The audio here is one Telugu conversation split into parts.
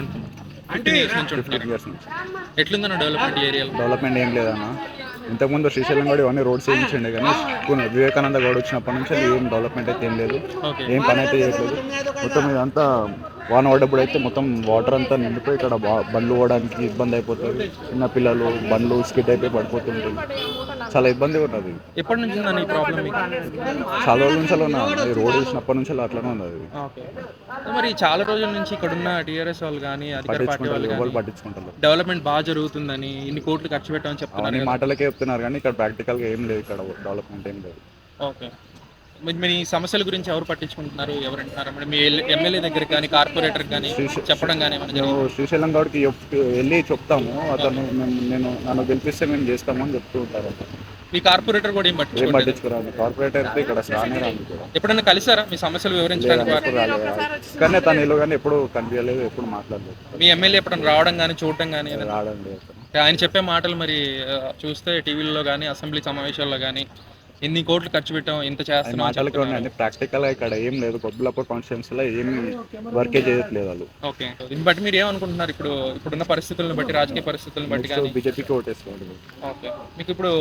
నుంచి ఎట్లుందన్న డెవలప్మెంట్ ఏరియాలో డెవలప్మెంట్ ఏం లేదన్న. ఇంతకుముందు శ్రీశైలం గౌడ్ ఇవన్నీ రోడ్స్ వేయించండి కానీ వివేకానంద గౌడ్ వచ్చినప్పటి నుంచి ఏం డెవలప్మెంట్ అయితే ఏం లేదు. ఏం పని అయితే చేయట్లేదు. మొత్తం ఇదంతా వాన పడ్డప్పుడు అయితే మొత్తం వాటర్ అంతా నిండిపోయి ఇక్కడ బండ్లు పోవడానికి ఇబ్బంది అయిపోతుంది. చిన్న పిల్లలు బండ్లు స్కిట్ అయిపోయి పడిపోతుంటాయి చాలా ఇబ్బందిగా ఉన్నది ఎప్పటి నుంచి ఉందన్న ఈ ప్రాబ్లం మీకు? చాలా రోజుల నుంచి అలా ఉన్నా. ఈ రోడ్ వేసినప్పటి నుంచి అలా అట్లనే ఉంది అది ఓకే మరి చాలా రోజుల నుంచి ఇక్కడ ఉన్న టీఆర్ఎస్ వాళ్ళు కానీ అధికార పార్టీ వాళ్ళు పట్టించుకుంటారు. ఎవరు కానీ పట్టించుకుంటారు? డెవలప్మెంట్ బాగా జరుగుతుందని ఇన్ని కోట్లు ఖర్చు పెట్టామని చెప్తున్నారు అవన్నీ. మాటలకే చెప్తున్నారు కానీ ఇక్కడ ప్రాక్టికల్గా ఏం లేదు ఇక్కడ డెవలప్మెంట్ ఏం లేదు. ఓకే. మీ సమస్యల గురించి ఎవరు పట్టించుకుంటున్నారు? ఎవరు అంటున్నారు మరి మీ ఎమ్మెల్యే దగ్గర కానీ కార్పొరేటర్ కానీ చెప్పడం కానీ మేము? శ్రీశైలం గౌడ్కి వెళ్ళి చెప్తాము. అతను నేను నన్ను గెలిపిస్తే మేము చేస్తాము అని చెప్తూ ఉంటారు. మీ కార్పొరేటర్ కూడా ఏం పట్టించుకురాదు. కార్పొరేటర్ అయితే ఇక్కడ రానే రాదు. ఎప్పుడైనా కలిసారా? మీ సమస్యలు వివరించడానికి కానీ తను ఇల్లు కానీ ఎప్పుడు కనిపించలేదు ఎప్పుడు మాట్లాడలేదు. మీ ఎమ్మెల్యే ఎప్పుడైనా రావడం కానీ చూడడం కానీ ఏదైనా? రాడండి ఆయన చెప్పే మాటలు మరి చూస్తే టీవీలో కానీ అసెంబ్లీ సమావేశాల్లో కానీ ఇన్ని కోట్లు ఖర్చు పెట్టాం ఇంత చేస్తున్నాం ప్రాక్టికల్ ఇక్కడ ఏం లేదు. కొబ్బులపూర్ కాన్స్టిట్యున్సీలో ఏమి వర్కే చేయట్లేదు వాళ్ళు. ఓకే. దీన్ని బట్టి మీరు ఏమనుకుంటున్నారు? ఇప్పుడు ఇప్పుడున్న పరిస్థితులను బట్టి రాజకీయ పరిస్థితులను బట్టి కానీ బీజేపీకి ఓటేసుకోండి. ఓకే. మీకు ఇప్పుడు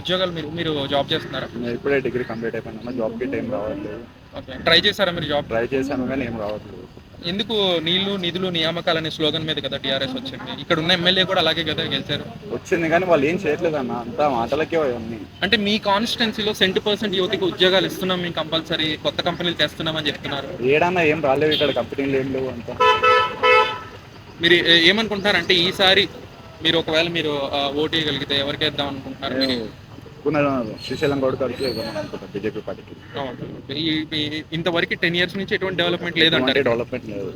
ఉద్యోగాలు మీరు మీరు జాబ్ చేస్తున్నారా? నేను ఇప్పుడే డిగ్రీ కంప్లీట్ అయిపోయినా జాబ్కి టైం రావట్లేదు. ఓకే. ట్రై చేశారా మీరు జాబ్ ట్రై చేశాను కానీ ఏం రావట్లేదు. ఎందుకు నీళ్ళు నిధులు నియామకాలు అనే స్లోగన్ మీద కదా టీఆర్ఎస్ వచ్చింది? ఇక్కడ ఉన్న ఎమ్మెల్యే కూడా అలాగే కదా గెలిచారు. వచ్చింది కానీ వాళ్ళు ఏం చేయట్లేదు అన్న అంతా మాటలకే అన్నీ అంటే మీ కాన్స్టిట్యున్సీలో సెంట్ పర్సెంట్ యువతకి ఉద్యోగాలు ఇస్తున్నాం మేము కంపల్సరీ కొత్త కంపెనీలు తెస్తున్నామని చెప్తున్నారు. ఏడన్నా ఏం రాలేవు ఇక్కడ కంపెనీలు ఏం లేవు అంతా. మీరు ఏమనుకుంటున్నారంటే ఈసారి మీరు ఒకవేళ మీరు ఓటు వేయగలిగితే ఎవరికి వేద్దాం అనుకుంటున్నారు మీరు పునః శ్రీశైలం గౌడ్ గారికి అనుకుంటాం బీజేపీ పార్టీకి. ఇంతవరకు టెన్ ఇయర్స్ నుంచి ఎటువంటి డెవలప్మెంట్ లేదంటారు? డెవలప్మెంట్ లేదు.